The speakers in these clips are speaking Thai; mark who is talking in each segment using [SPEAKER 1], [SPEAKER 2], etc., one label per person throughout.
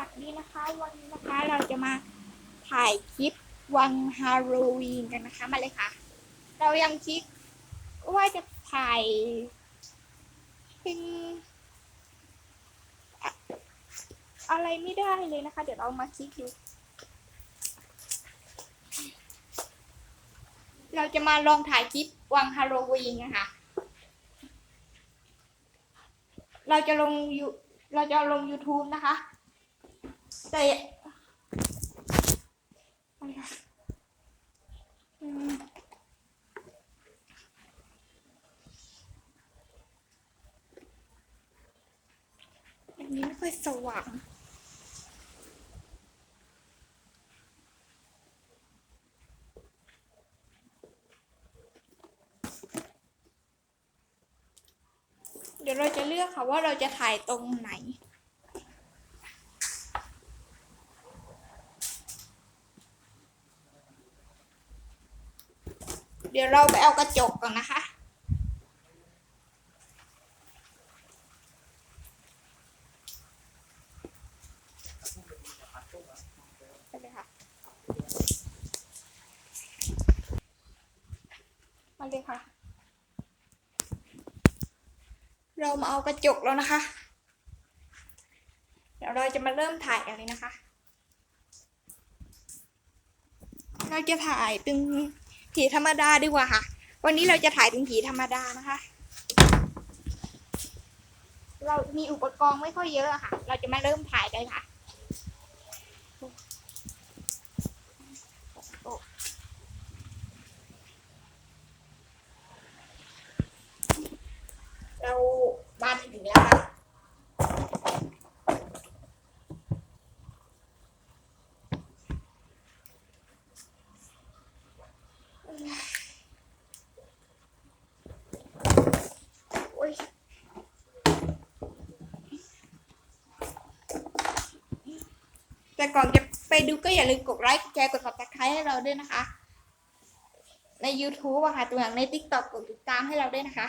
[SPEAKER 1] วัสดีนะคะ วันนี้นะคะเราจะมาถ่ายคลิปวันฮาโลวีนกันนะคะมาเลยค่ะ เรายังคิดว่าจะถ่ายเป็นอะไรไม่ได้เลยนะคะ เดี๋ยวเรามาคิดดูเราจะมาลองถ่ายคลิปวันฮาโลวีนนะคะเราจะลงยูเราจะลง YouTube นะคะ แต่อะไรคะอืมอันนี้ไม่ค่อยสว่างเดี๋ยวเราจะเลือกค่ะว่าเราจะถ่ายตรงไหน เดี๋ยวเราไปเอากระจกก่อนนะคะ ไปเลยค่ะ มาเลยค่ะ เรามาเอากระจกแล้วนะคะ เดี๋ยวเราจะมาเริ่มถ่ายกันเลยนะคะ เราจะถ่ายเป็น ผีธรรมดาดีกว่าค่ะ วันนี้เราจะถ่ายเป็นผีธรรมดานะคะ เรามีอุปกรณ์ไม่ค่อยเยอะค่ะ เราจะมาเริ่มถ่ายกันค่ะเรามาถึงแล้วค่ะ โอ้ย แต่ก่อนจะไปดูก็อย่าลืมกดไลค์กดแชร์กด subscribe ให้เราด้วยนะคะ ใน YouTube อะค่ะ ตัวอย่างใน TikTok กดติดตามให้เราด้วยนะคะ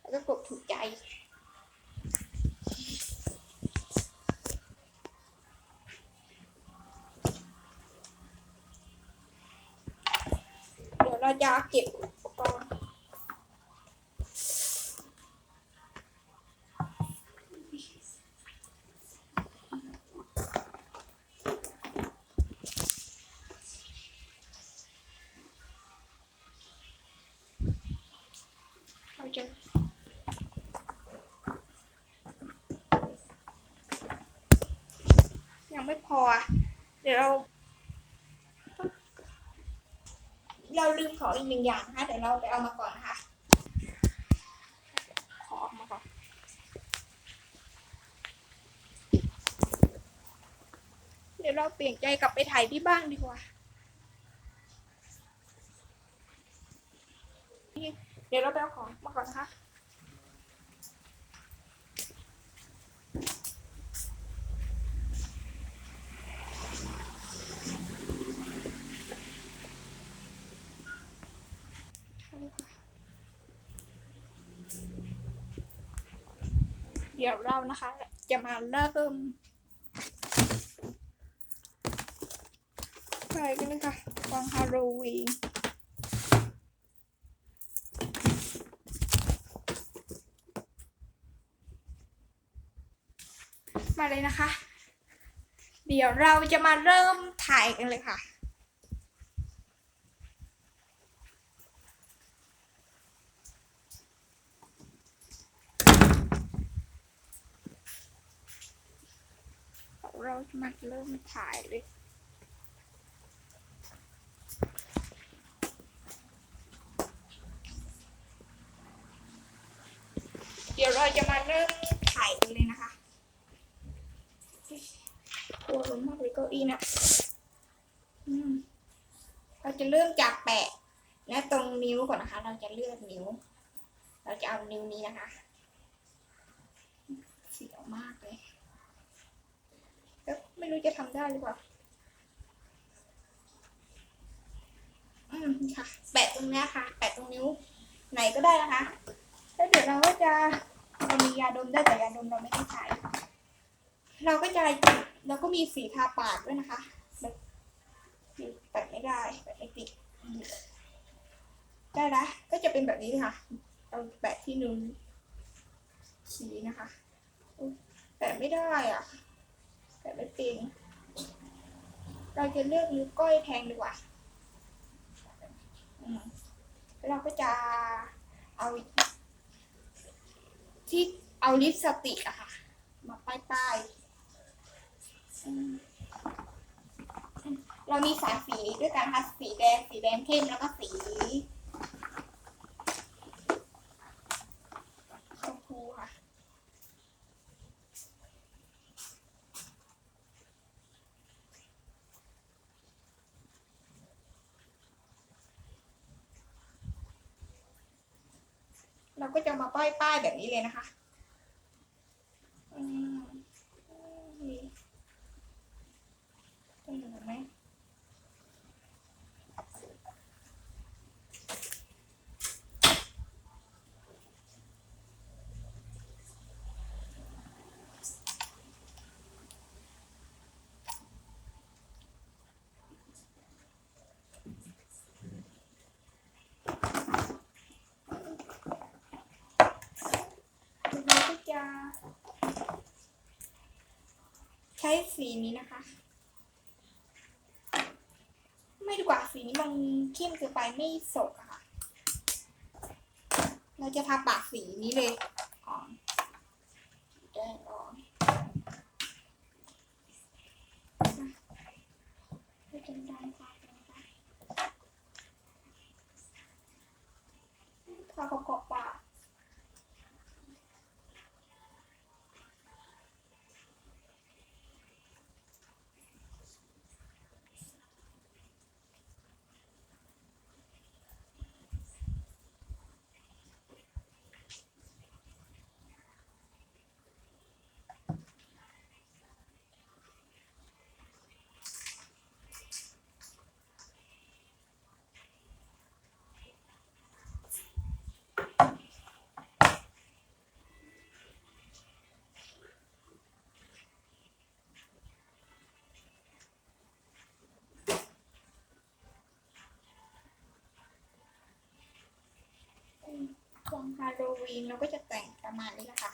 [SPEAKER 1] แล้วก็กดถูกใจเดี๋ยวเราจะเก็บอุปกรณ์ เราจะยังไม่พออะเดี๋ยวเรา เราลืมของอีกหนึ่งอย่างนะคะ เดี๋ยวเราไปเอามาก่อนนะคะ ขอออกมาก่อนเดี๋ยวเราเปลี่ยนใจกลับไปถ่ายที่บ้านดีกว่า เดี๋ยวเราไปเอาของมาก่อนนะคะเดี๋ยวเรานะคะ จะมาเริ่มไปกันเลยค่ะวันฮาโลวีน มาเลยนะคะ เดี๋ยวเราจะมาเริ่มถ่ายกันเลยค่ะเราจะมาเริ่มถ่ายเลย เดี๋ยวเราจะมาเริ่มถ่ายกันเลยนะคะปวดมากเลยเก้าอี้ นะเราจะเริ่มจากแปะ และตรงนิ้วก่อนนะคะ เราจะเลือกนิ้ว เราจะเอานิ้วนี้นะคะเสียวมากเลยแล้วไม่รู้จะทำได้หรือเปล่าอืมค่ะ แปะตรงนี้ค่ะ แปะตรงนิ้ว ไหนก็ได้นะคะแล้วเดี๋ยวเราก็จะเรามียาดมได้แต่ยาดมเราไม่ได้ใช้ เราก็จะ แล้วก็มีสีทาปากด้วยนะคะแบบแปะไม่ได้แปะไม่ติดได้ละก็จะเป็นแบบนี้ค่ะเอาแปะที่นู้นสีนะคะแปะไม่ได้อะแปะไม่เป็นเราจะเลือกนิ้วก้อยแทงดีกว่าแล้วเราก็จะเอา ที่เอาลิปสติกอะค่ะ มาป้ายป้ายๆอืม เรามีสามสีด้วยกันค่ะสีแดงสีแดงเข้มแล้วก็สีชมพูค่ะเราก็จะมาป้ายป้ายแบบนี้เลยนะคะ อืมนี่ต้องเห็นไหมเราก็ จะ ใช้สีนี้นะคะ ไม่ดีกว่าสีนี้มันเข้มเกินไปไม่สดอะค่ะ เราจะทาปากสีนี้เลยอ่อนแดงอ่อนไม่เป็นด้านขวานะคะทาขอบ ฮาโลวีนเราก็จะแต่งประมาณนี้แหละค่ะ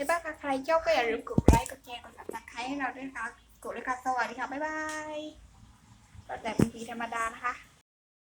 [SPEAKER 1] ไงบ้างคะใครชอบก็อย่าลืมกดไลค์กดแชร์กด subscribe ให้เราด้วยนะคะกดเลยค่ะสวัสดีค่ะบ๊ายบายก็แต่เป็นทีธรรมดานะคะ